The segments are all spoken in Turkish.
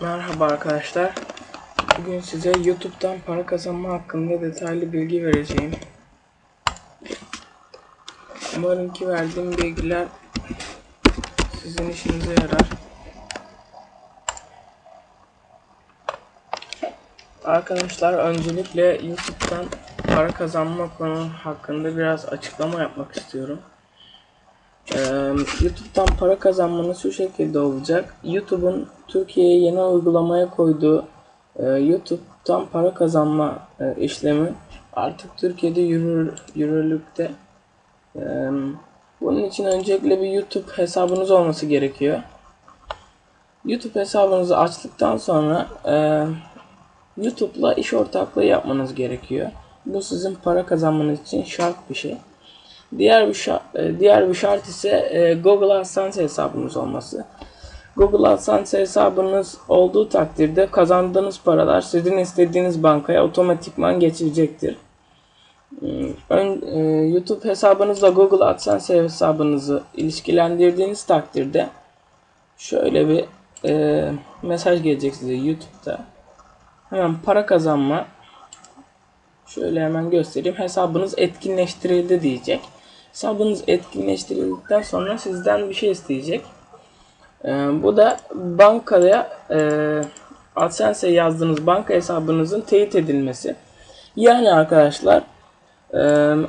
Merhaba arkadaşlar. Bugün size YouTube'dan para kazanma hakkında detaylı bilgi vereceğim. Umarım ki verdiğim bilgiler sizin işinize yarar. Arkadaşlar öncelikle YouTube'dan para kazanma konu hakkında biraz açıklama yapmak istiyorum. Ee, YouTube'dan para kazanmanız şu şekilde olacak. YouTube'un Türkiye'ye yeni uygulamaya koyduğu e, YouTube'dan para kazanma e, işlemi artık Türkiye'de yürür, yürürlükte. Ee, bunun için öncelikle bir YouTube hesabınız olması gerekiyor. YouTube hesabınızı açtıktan sonra e, YouTube'la iş ortaklığı yapmanız gerekiyor. Bu sizin para kazanmanız için şart bir şey. Diğer bir şart, diğer bir şart ise e, Google AdSense hesabınız olması. Google AdSense hesabınız olduğu takdirde kazandığınız paralar sizin istediğiniz bankaya otomatikman geçilecektir. Hmm, ön, e, YouTube hesabınızla Google AdSense hesabınızı ilişkilendirdiğiniz takdirde şöyle bir e, mesaj gelecek size YouTube'da. Hemen para kazanma Şöyle hemen göstereyim. Hesabınız etkinleştirildi diyecek. Hesabınız etkinleştirildikten sonra sizden bir şey isteyecek. Ee, bu da bankaya e, AdSense'e yazdığınız banka hesabınızın teyit edilmesi. Yani arkadaşlar e,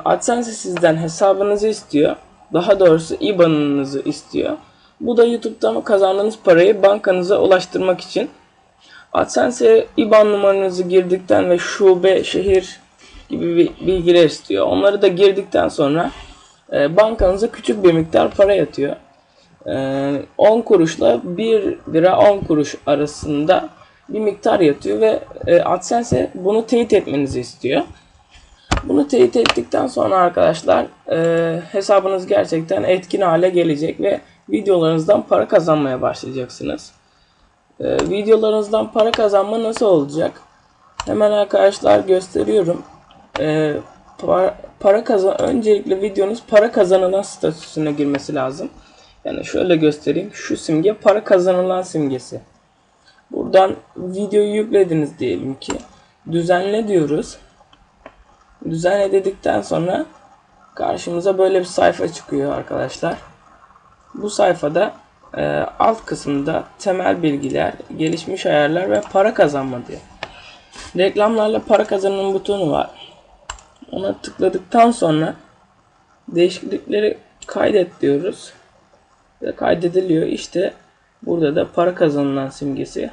AdSense sizden hesabınızı istiyor. Daha doğrusu IBAN'ınızı istiyor. Bu da YouTube'dan kazandığınız parayı bankanıza ulaştırmak için. AdSense'e IBAN numaranızı girdikten ve şube, şehir gibi bilgiler istiyor. Onları da girdikten sonra e, bankanıza küçük bir miktar para yatıyor. E, 10 kuruşla 1 lira 10 kuruş arasında bir miktar yatıyor ve e, AdSense bunu teyit etmenizi istiyor. Bunu teyit ettikten sonra arkadaşlar e, hesabınız gerçekten etkin hale gelecek ve videolarınızdan para kazanmaya başlayacaksınız. E, videolarınızdan para kazanma nasıl olacak? Hemen arkadaşlar gösteriyorum para, para kazan öncelikle videonuz para kazanılan statüsüne girmesi lazım. Yani şöyle göstereyim. Şu simge para kazanılan simgesi. Buradan videoyu yüklediniz diyelim ki. Düzenle diyoruz. Düzenle dedikten sonra karşımıza böyle bir sayfa çıkıyor arkadaşlar. Bu sayfada e, alt kısımda temel bilgiler, gelişmiş ayarlar ve para kazanma diyor. Reklamlarla para kazanım butonu var. Ona tıkladıktan sonra değişiklikleri kaydet diyoruz. Kaydediliyor. İşte burada da para kazanılan simgesi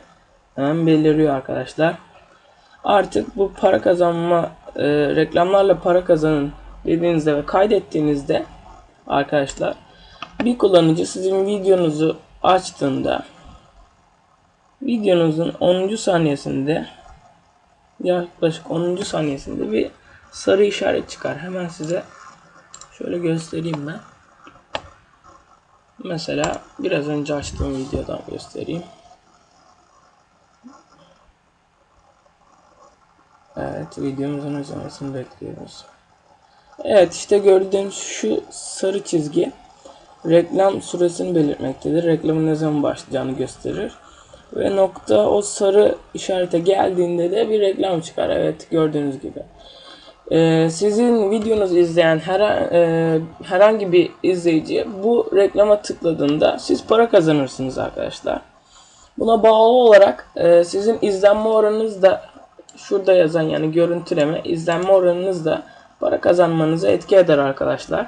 hemen beliriyor arkadaşlar. Artık bu para kazanma e, reklamlarla para kazanın dediğinizde ve kaydettiğinizde arkadaşlar bir kullanıcı sizin videonuzu açtığında videonuzun 10. saniyesinde yaklaşık 10. saniyesinde bir sarı işaret çıkar. Hemen size şöyle göstereyim ben. Mesela biraz önce açtığım videodan göstereyim. Evet videomuzun açılmasını bekliyoruz. Evet işte gördüğünüz şu sarı çizgi reklam süresini belirtmektedir. Reklamın ne zaman başlayacağını gösterir. Ve nokta o sarı işarete geldiğinde de bir reklam çıkar. Evet gördüğünüz gibi. Ee, sizin videonuzu izleyen her, e, herhangi bir izleyici bu reklama tıkladığında siz para kazanırsınız arkadaşlar. Buna bağlı olarak e, sizin izlenme oranınız da şurada yazan yani görüntüleme izlenme oranınız da para kazanmanıza etki eder arkadaşlar.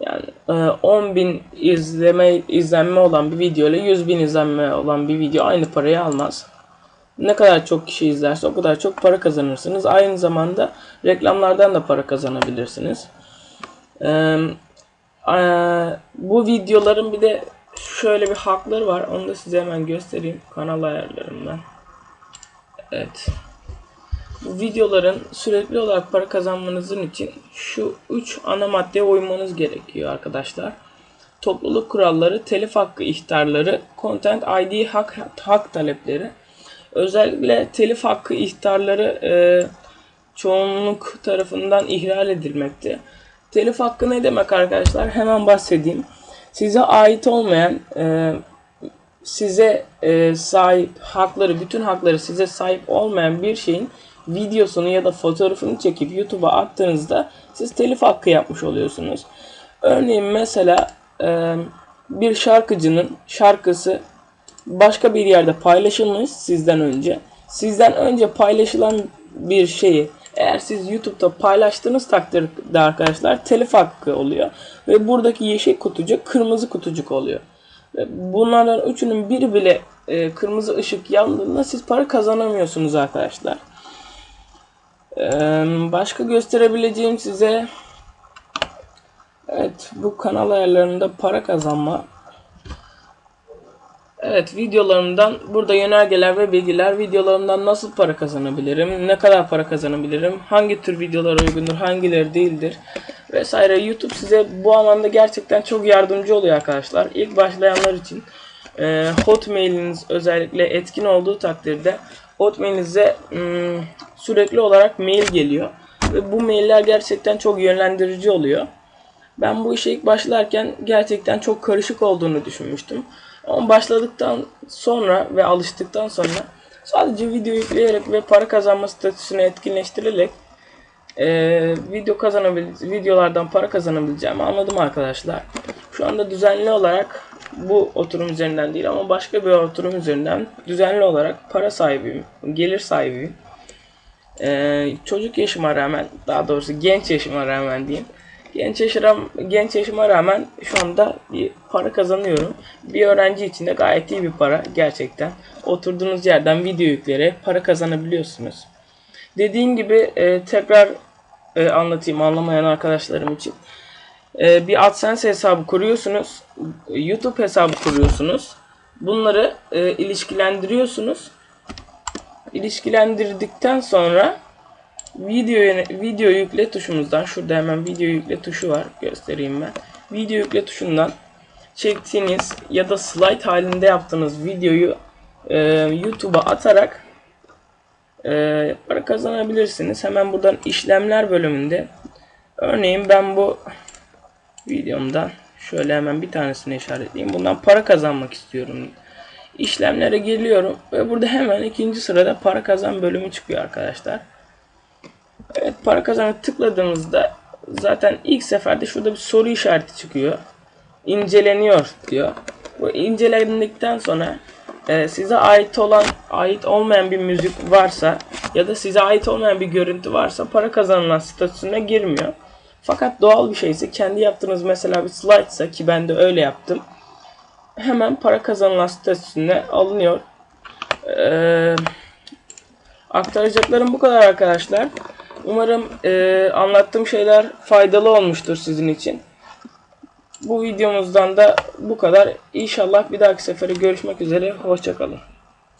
Yani e, 10.000 izleme izlenme olan bir video ile 100.000 izlenme olan bir video aynı parayı almaz. Ne kadar çok kişi izlerse o kadar çok para kazanırsınız. Aynı zamanda reklamlardan da para kazanabilirsiniz. Ee, bu videoların bir de şöyle bir hakları var. Onu da size hemen göstereyim. Kanal ayarlarımdan. Evet. Bu videoların sürekli olarak para kazanmanızın için şu 3 ana maddeye uymanız gerekiyor arkadaşlar. Topluluk kuralları, telif hakkı ihtarları, content ID hak, hak talepleri. Özellikle telif hakkı ihtarları e, çoğunluk tarafından ihlal edilmekte. Telif hakkı ne demek arkadaşlar? Hemen bahsedeyim. Size ait olmayan e, size e, sahip hakları, bütün hakları size sahip olmayan bir şeyin videosunu ya da fotoğrafını çekip YouTube'a attığınızda siz telif hakkı yapmış oluyorsunuz. Örneğin mesela e, bir şarkıcının şarkısı başka bir yerde paylaşılmış sizden önce. Sizden önce paylaşılan bir şeyi eğer siz YouTube'da paylaştığınız takdirde arkadaşlar telif hakkı oluyor. Ve buradaki yeşil kutucuk kırmızı kutucuk oluyor. Bunlardan üçünün biri bile e, kırmızı ışık yandığında siz para kazanamıyorsunuz arkadaşlar. E, başka gösterebileceğim size Evet bu kanal ayarlarında para kazanma Evet videolarımdan burada yönergeler ve bilgiler videolarımdan nasıl para kazanabilirim, ne kadar para kazanabilirim, hangi tür videolar uygundur, hangileri değildir vesaire. YouTube size bu alanda gerçekten çok yardımcı oluyor arkadaşlar. İlk başlayanlar için e, Hotmail'iniz özellikle etkin olduğu takdirde Hotmail'inize hmm, sürekli olarak mail geliyor ve bu mailler gerçekten çok yönlendirici oluyor. Ben bu işe ilk başlarken gerçekten çok karışık olduğunu düşünmüştüm. Ama başladıktan sonra ve alıştıktan sonra sadece video yükleyerek ve para kazanma statüsünü etkinleştirerek e, video kazanabil videolardan para kazanabileceğimi anladım arkadaşlar. Şu anda düzenli olarak bu oturum üzerinden değil ama başka bir oturum üzerinden düzenli olarak para sahibiyim, gelir sahibiyim. E, çocuk yaşıma rağmen, daha doğrusu genç yaşıma rağmen diyeyim genç yaşıram genç yaşıma rağmen şu anda bir para kazanıyorum. Bir öğrenci için de gayet iyi bir para gerçekten. Oturduğunuz yerden video yükleyerek para kazanabiliyorsunuz. Dediğim gibi e, tekrar e, anlatayım anlamayan arkadaşlarım için. E, bir AdSense hesabı kuruyorsunuz. YouTube hesabı kuruyorsunuz. Bunları e, ilişkilendiriyorsunuz. İlişkilendirdikten sonra video video yükle tuşumuzdan şurada hemen video yükle tuşu var göstereyim ben. Video yükle tuşundan çektiğiniz ya da slide halinde yaptığınız videoyu e, YouTube'a atarak e, para kazanabilirsiniz. Hemen buradan işlemler bölümünde örneğin ben bu videomdan şöyle hemen bir tanesini işaretleyeyim. Bundan para kazanmak istiyorum. İşlemlere geliyorum ve burada hemen ikinci sırada para kazan bölümü çıkıyor arkadaşlar. Evet para kazanı tıkladığımızda zaten ilk seferde şurada bir soru işareti çıkıyor. İnceleniyor diyor. Bu incelendikten sonra e, size ait olan ait olmayan bir müzik varsa ya da size ait olmayan bir görüntü varsa para kazanılan statüsüne girmiyor. Fakat doğal bir şeyse kendi yaptığınız mesela bir slide ise ki ben de öyle yaptım. Hemen para kazanılan statüsüne alınıyor. Ee, aktaracaklarım bu kadar arkadaşlar. Umarım e, anlattığım şeyler faydalı olmuştur sizin için. Bu videomuzdan da bu kadar. İnşallah bir dahaki sefere görüşmek üzere. Hoşçakalın.